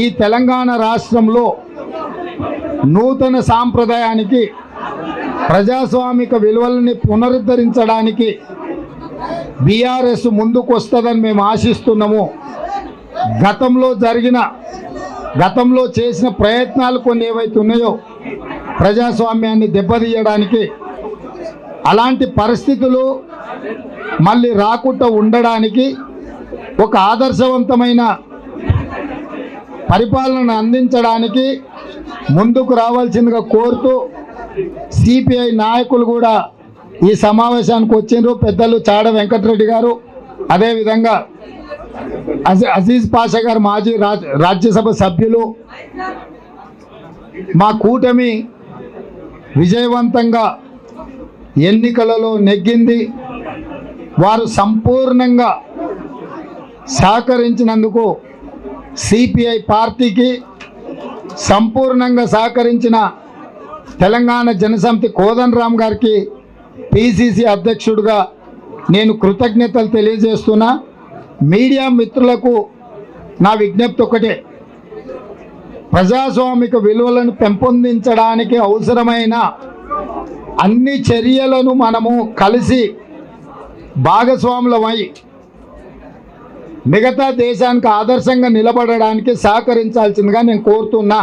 ఈ తెలంగాణ రాష్ట్రంలో నూతన సాంప్రదాయానికి ప్రజాస్వామిక విలువలని పునరుద్ధరించడానికి బీఆర్ఎస్ ముందుకు వస్తుందని మేము ఆశిస్తున్నాము. గతంలో జరిగిన గతంలో చేసిన ప్రయత్నాలు కొన్ని ఏవైతే ఉన్నాయో ప్రజాస్వామ్యాన్ని దెబ్బతీయడానికి అలాంటి పరిస్థితులు మళ్ళీ రాకుండా ఉండడానికి ఒక ఆదర్శవంతమైన పరిపాలన అందించడానికి ముందుకు రావాల్సిందిగా కోరుతూ సిపిఐ నాయకులు కూడా ఈ సమావేశానికి వచ్చిండ్రు. పెద్దలు చాడ వెంకటరెడ్డి గారు అదేవిధంగా అజీ- అజీజ్ పాషా గారు మాజీ రాజ్ రాజ్యసభ సభ్యులు మా కూటమి విజయవంతంగా ఎన్నికలలో నెగ్గింది. వారు సంపూర్ణంగా సహకరించినందుకు సిపిఐ పార్టీకి సంపూర్ణంగా సహకరించిన తెలంగాణ జనసమితి కోదన్ రామ్ గారికి పిసిసి అధ్యక్షుడిగా నేను కృతజ్ఞతలు తెలియజేస్తున్నా. మీడియా మిత్రులకు నా విజ్ఞప్తి ఒకటే. ప్రజాస్వామిక విలువలను పెంపొందించడానికి అవసరమైన అన్ని చర్యలను మనము కలిసి భాగస్వాములమై మిగతా దేశానికి ఆదర్శంగా నిలబడడానికి సహకరించాల్సిందిగా నేను కోరుతున్నా.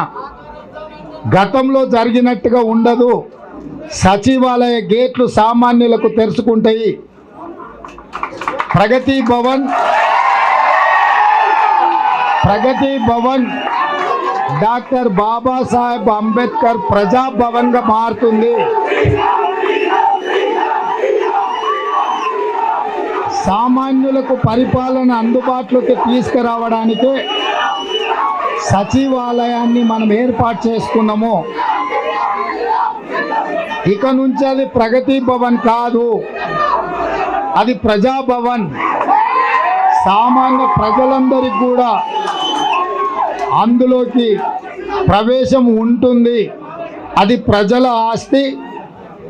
గతంలో జరిగినట్టుగా ఉండదు. సచివాలయ గేట్లు సామాన్యులకు తెరుచుకుంటాయి. ప్రగతి భవన్ ప్రగతి భవన్ డాక్టర్ బాబాసాహెబ్ అంబేద్కర్ ప్రజాభవన్గా మారుతుంది. సామాన్యులకు పరిపాలన అందుబాటులోకి తీసుకురావడానికే సచివాలయాన్ని మనం ఏర్పాటు చేసుకున్నాము. ఇక నుంచి అది ప్రగతి భవన్ కాదు. అది ప్రజాభవన్. సామాన్య ప్రజలందరికీ కూడా అందులోకి ప్రవేశం ఉంటుంది. అది ప్రజల ఆస్తి.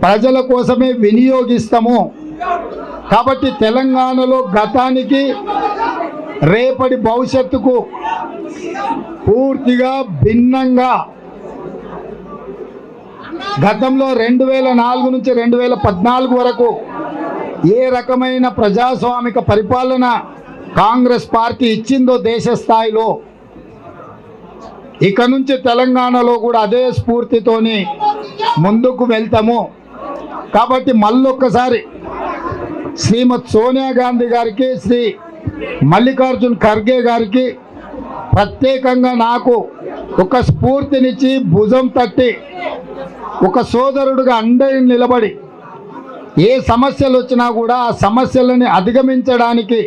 ప్రజల కోసమే వినియోగిస్తాము. కాబట్టి తెలంగాణలో గతానికి రేపటి భవిష్యత్తుకు పూర్తిగా భిన్నంగా గతంలో రెండు వేల నాలుగు నుంచి రెండు వేల పద్నాలుగు వరకు ఏ రకమైన ప్రజాస్వామిక పరిపాలన కాంగ్రెస్ పార్టీ ఇచ్చిందో దేశ స్థాయిలో ఇక నుంచి తెలంగాణలో కూడా అదే స్ఫూర్తితోని ముందుకు వెళ్తాము. కాబట్టి మళ్ళొక్కసారి శ్రీమతి సోనియా గాంధీ గారికి శ్రీ మల్లికార్జున్ ఖర్గే గారికి ప్రత్యేకంగా నాకు ఒక స్ఫూర్తినిచ్చి భుజం తట్టి ఒక సోదరుడుగా అండని నిలబడి ఏ సమస్యలు వచ్చినా కూడా ఆ సమస్యలని అధిగమించడానికి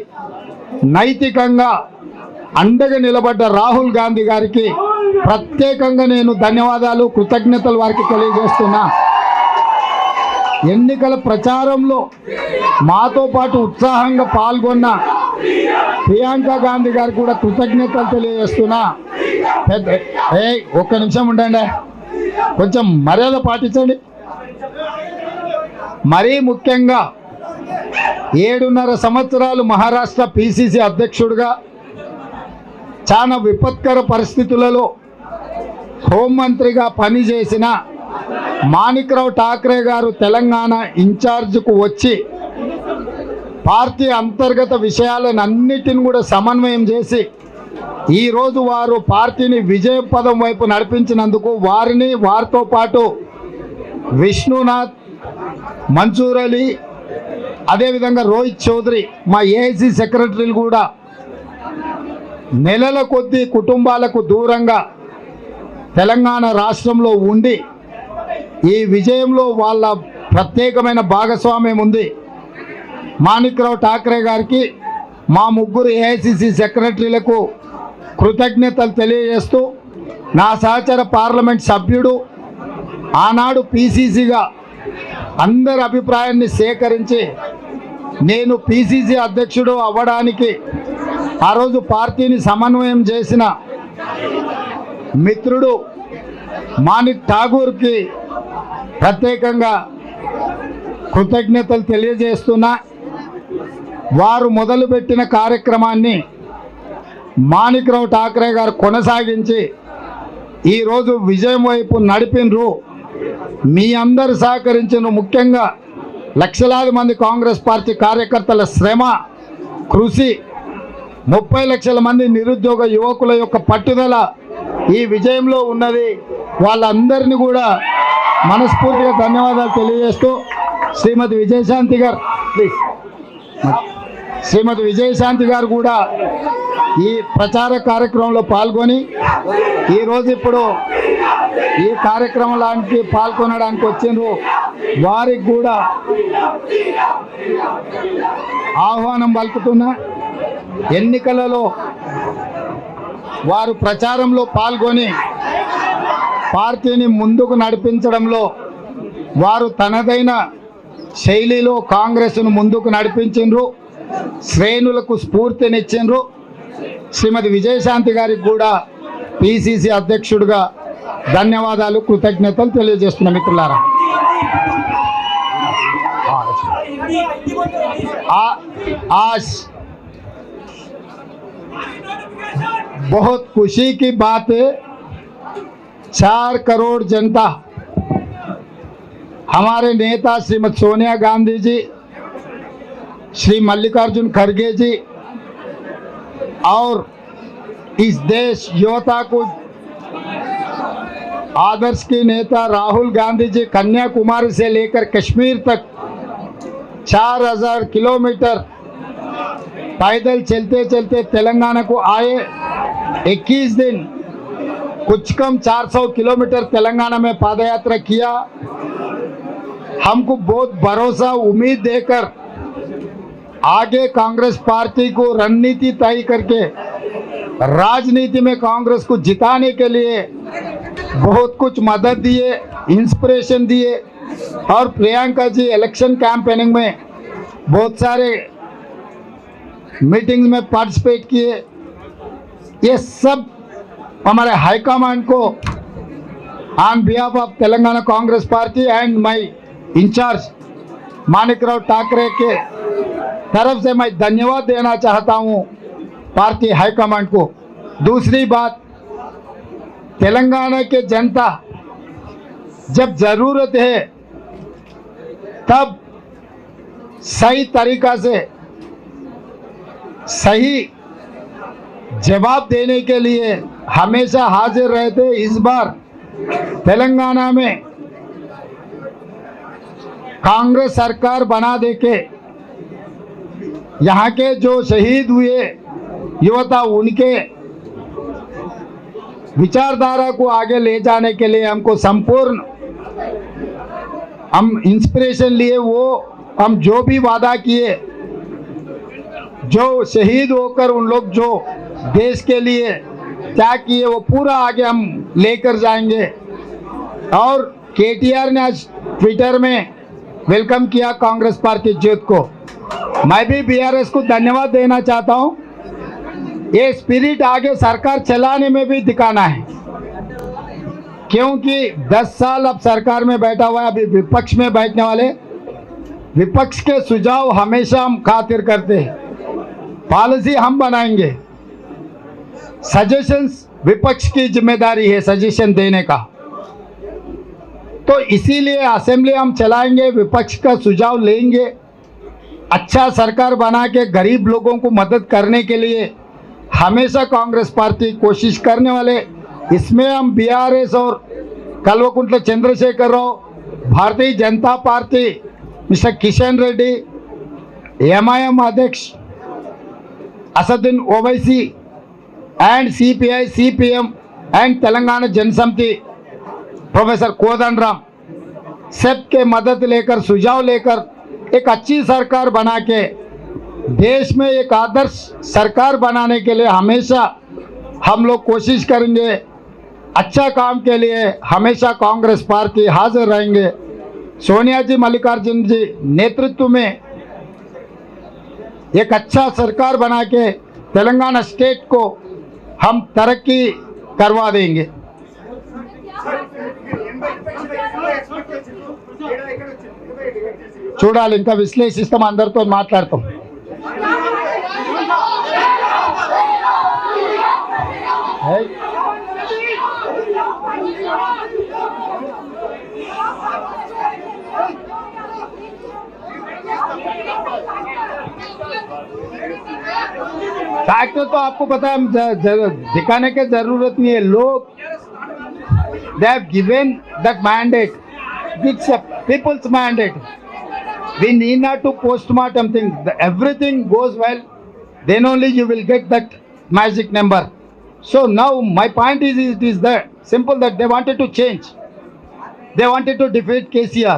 నైతికంగా అండగా నిలబడ్డ రాహుల్ గాంధీ గారికి ప్రత్యేకంగా నేను ధన్యవాదాలు కృతజ్ఞతలు వారికి తెలియజేస్తున్నా. ఎన్నికల ప్రచారంలో మాతో పాటు ఉత్సాహంగా పాల్గొన్న ప్రియాంక గాంధీ గారు కూడా కృతజ్ఞతలు తెలియజేస్తున్నా. పెద్ద ఏ ఒక్క నిమిషం ఉండండి. కొంచెం మర్యాద పాటించండి. మరీ ముఖ్యంగా ఏడున్నర సంవత్సరాలు మహారాష్ట్ర పిసిసి అధ్యక్షుడిగా చాలా విపత్కర పరిస్థితులలో హోంమంత్రిగా పనిచేసిన మాణిక్రావు ఠాక్రే గారు తెలంగాణ ఇన్ఛార్జ్కు వచ్చి పార్టీ అంతర్గత విషయాలను అన్నిటిని కూడా సమన్వయం చేసి ఈరోజు వారు పార్టీని విజయపదం వైపు నడిపించినందుకు వారిని వారితో పాటు విష్ణునాథ్ మన్సూర్ అలీ అదేవిధంగా రోహిత్ చౌదరి మా ఏఐసీ సెక్రటరీలు కూడా నెలల కొద్దీ కుటుంబాలకు దూరంగా తెలంగాణ రాష్ట్రంలో ఉండి ఈ విజయంలో వాళ్ళ ప్రత్యేకమైన భాగస్వామ్యం ఉంది. మాణిక్రావు ఠాక్రే గారికి మా ముగ్గురు ఏఐసిసి సెక్రటరీలకు కృతజ్ఞతలు తెలియజేస్తూ నా సహచర పార్లమెంట్ సభ్యుడు ఆనాడు పిసిసిగా అందరి అభిప్రాయాన్ని సేకరించి నేను పిసిసి అధ్యక్షుడు అవ్వడానికి ఆ రోజు పార్టీని సమన్వయం చేసిన మిత్రుడు మాణిక్ ఠాగూర్కి ప్రత్యేకంగా కృతజ్ఞతలు తెలియజేస్తున్నా వారు మొదలుపెట్టిన కార్యక్రమాన్ని మాణిక్రావు ఠాకరే గారు కొనసాగించి ఈరోజు విజయం వైపు నడిపినరు. మీ అందరు సహకరించిన ముఖ్యంగా లక్షలాది మంది కాంగ్రెస్ పార్టీ కార్యకర్తల శ్రమ కృషి ముప్పై లక్షల మంది నిరుద్యోగ యువకుల యొక్క పట్టుదల ఈ విజయంలో ఉన్నది. వాళ్ళందరినీ కూడా మనస్ఫూర్తిగా ధన్యవాదాలు తెలియజేస్తూ శ్రీమతి విజయశాంతి గారు ప్లీజ్ శ్రీమతి విజయశాంతి గారు కూడా ఈ ప్రచార కార్యక్రమంలో పాల్గొని ఈరోజు ఇప్పుడు ఈ కార్యక్రమానికి పాల్గొనడానికి వచ్చిండ్రు. వారికి కూడా ఆహ్వానం పలుకుతున్నా. ఎన్నికలలో వారు ప్రచారంలో పాల్గొని పార్టీని ముందుకు నడిపించడంలో వారు తనదైన శైలిలో కాంగ్రెస్ను ముందుకు నడిపించిండ్రు శ్రేణులకు స్ఫూర్తినిచ్చిండ్రు శ్రీమతి విజయశాంతి గారికి కూడా పిసిసి అధ్యక్షుడిగా ధన్యవాదాలు కృతజ్ఞతలు తెలియజేస్తున్న మిత్రులారా आ- आज बहुत खुशी की बात है चार करोड़ जनता। हमारे नेता श्रीमती सोनिया गांधी जी, श्री मल्लिकार्जुन खड़गे जी, और इस देश युवता को आदर्श के नेता राहुल गांधी जी, कन्याकुमारी से लेकर कश्मीर तक चार हज़ार किलोमीटर पैदल चलते चलते तेलंगाना को आए। 21 दिन कुछ कम 400 किलोमीटर तेलंगाना में पादयात्रा किया। हमको बहुत भरोसा, उम्मीद देकर आगे कांग्रेस पार्टी को रणनीति तय करके, राजनीति में कांग्रेस को जिताने के लिए बहुत कुछ मदद दिए इंस्पिरेशन दिए। और प्रियंका जी इलेक्शन कैंपेनिंग में बहुत सारे मीटिंग्स में पार्टिसिपेट किए। ये सब हमारे हाईकमांड को on behalf of Telangana Congress party and my incharge Manikrao Thackeray के तरफ़ से मैं धन्यवाद देना चाहता हूँ पार्टी हाईकमांड को। दूसरी बात, तेलंगाना के जनता जब ज़रूरत है, तब सही तरीका से सही जवाब देने के लिए हमेशा हाजिर रहते इस बार तेलंगाना में। कांग्रेस सरकार बना दे के यहाँ के जो शहीद हुए युवता, उनके विचारधारा को आगे ले जाने के लिए हमको संपूर्ण हम इंस्पिरेशन लिए वो, हम जो भी वादा किए, जो शहीद होकर उन लोग, जो देश के लिए क्या किए, वो पूरा आगे हम लेकर जाएँगे। और केटीआर ने आज ट्विटर में वेलकम किया कांग्रेस पार्टी जीत को। मैं भी बीआरएस को धन्यवाद देना चाहता हूँ। ये स्पिरिट आगे सरकार चलाने में भी दिखाना है। क्योंकि 10 साल अब सरकार में बैठा हुआ है, अभी विपक्ष में बैठने वाले। विपक्ष के सुझाव हमेशा हम खातिर करते हैं। पॉलिसी हम बनाएँगे। सजेशंस विपक्ष की ज़िम्मेदारी है सजेशन देने का। तो इसीलिए असेंबली हम चलाएँगे, विपक्ष का सुझाव लेंगे। अच्छा सरकार बना के गरीब लोगों को मदद करने के लिए हमेशा कांग्रेस पार्टी कोशिश करने वाले। इसमें हम बीआरएस और कल्वकुंटल Chandrashekar Rao, Bharatiya Janata party, mister Kishan Reddy MIM अध्यक्ष, Asaduddin Owaisi and CPI CPM and Telangana Janasamithi professor Kodanda Ram सब के मदद लेकर, सुझाव लेकर एक अच्छी सरकार बना के, देश में एक आदर्श सरकार बनाने के लिए हमेशा हम लोग कोशिश करेंगे। अच्छा काम के लिए हमेशा कांग्रेस पार्टी हाजिर रहेंगे। सोनिया जी, मल्लिकार्जुन जी, नेतृत्व में एक अच्छा सरकार बना के, तेलंगाना स्टेट को हम तरक्की करवा देंगे చూడాలి ఇంకా విశ్లేషిస్తాం అందరితో మాట్లాడతాం फैक्टर तो आपको पता है ज- ज- दिखाने की जरूरत नहीं है लोग they have given that mandate it's people's mandate we need not to postmortem thing The- everything goes well then only you will get that magic number so now my point is it is that simple that they wanted to change they wanted to defeat kcr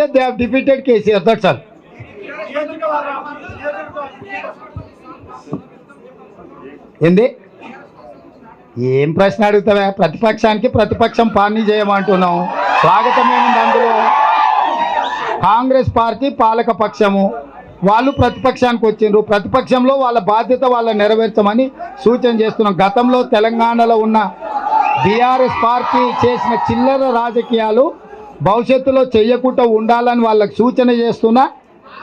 yes they have defeated kcr that's all ఏంది? ఏం ప్రశ్న అడుగుతావా? ప్రతిపక్షానికి ప్రతిపక్షం పాలన చేయమంటున్నాం స్వాగతం ఏముంది అందులో? కాంగ్రెస్ పార్టీ పాలక పక్షము. వాళ్ళు ప్రతిపక్షానికి వచ్చిండ్రు. ప్రతిపక్షంలో వాళ్ళ బాధ్యత వాళ్ళ నెరవేర్చమని సూచన చేస్తున్నాం. గతంలో తెలంగాణలో ఉన్న బీఆర్ఎస్ పార్టీ చేసిన చిల్లర రాజకీయాలు భవిష్యత్తులో చేయకుండా ఉండాలని వాళ్ళకి సూచన చేస్తున్నా.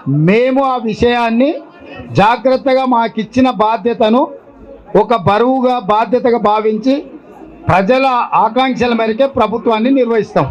మేము ఆ విషయాన్ని జాగ్రత్తగా మాకిచ్చిన బాధ్యతను ఒక బరువుగా బాధ్యతగా భావించి ప్రజల ఆకాంక్షల మేరకే ప్రభుత్వాన్ని నిర్వహిస్తాం.